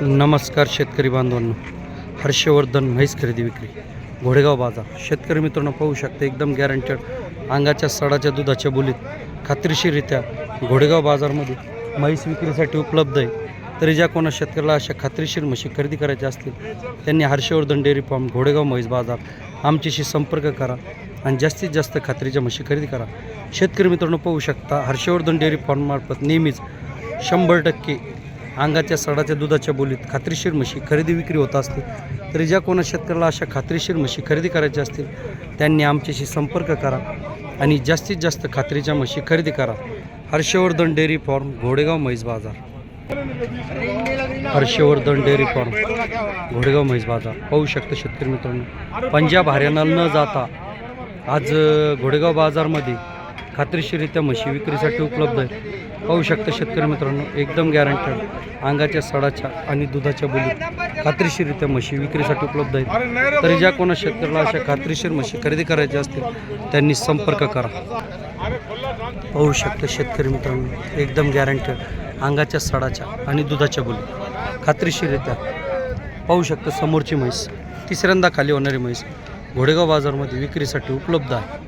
नमस्कार शेतकरी बांधवांनो. हर्षवर्धन म्हैस खरेदी विक्री. घोडेगाव बाजार. शेतकरी मित्रांनो पाहू शकता एकदम गॅरंटेड अंगाच्या सडाच्या दुधाच्या बोलीत खात्रीशीररित्या घोडेगाव बाजारमध्ये म्हैस विक्रीसाठी उपलब्ध आहे. तरी ज्या कोणा शेतकऱ्याला अशा खात्रीशीर म्हशी खरेदी करायच्या असतील त्यांनी हर्षवर्धन डेअरी फार्म घोडेगाव म्हैस बाजार आमच्याशी संपर्क करा आणि जास्तीत जास्त खात्रीच्या म्हशी खरेदी करा. शेतकरी मित्रांनो पाहू शकता हर्षवर्धन डेअरी फार्ममार्फत नेहमीच शंभर टक्के अंगाच्या सडाच्या दुधाच्या बोलीत खात्रीशीर म्हशी खरेदी विक्री होत असते तरी ज्या कोणा शेतकऱ्याला अशा खात्रीशीर म्हशी खरेदी करायच्या असतील त्यांनी आमच्याशी संपर्क करा आणि जास्तीत जास्त खात्रीच्या म्हशी खरेदी करा. हर्षवर्धन डेअरी फार्म घोडेगाव म्हैस बाजार. हर्षवर्धन डेअरी फार्म घोडेगाव म्हैस बाजार. पाहू शकता शेतकरी मित्रांनो पंजाब हरियाणाला न जाता आज घोडेगाव बाजारमध्ये खात्रीशीरित्या म्हशी विक्रीसाठी उपलब्ध आहेत. पाहू शकता शेतकरी मित्रांनो एकदम गॅरंटेड अंगाच्या सडाच्या आणि दुधाच्या बोलीत खात्रीशीररित्या म्हशी विक्रीसाठी उपलब्ध आहेत. तरी ज्या कोणा शेतकऱ्याला अशा खात्रीशीर म्हशी खरेदी करायच्या असतील त्यांनी संपर्क करा. पाहू शकता शेतकरी मित्रांनो एकदम गॅरंटेड अंगाच्या सडाच्या आणि दुधाच्या बोलीत खात्रीशीररित्या पाहू शकता समोरची म्हैस तिसऱ्यांदा खाली होणारी म्हैस घोडेगाव बाजारमध्ये विक्रीसाठी उपलब्ध आहे.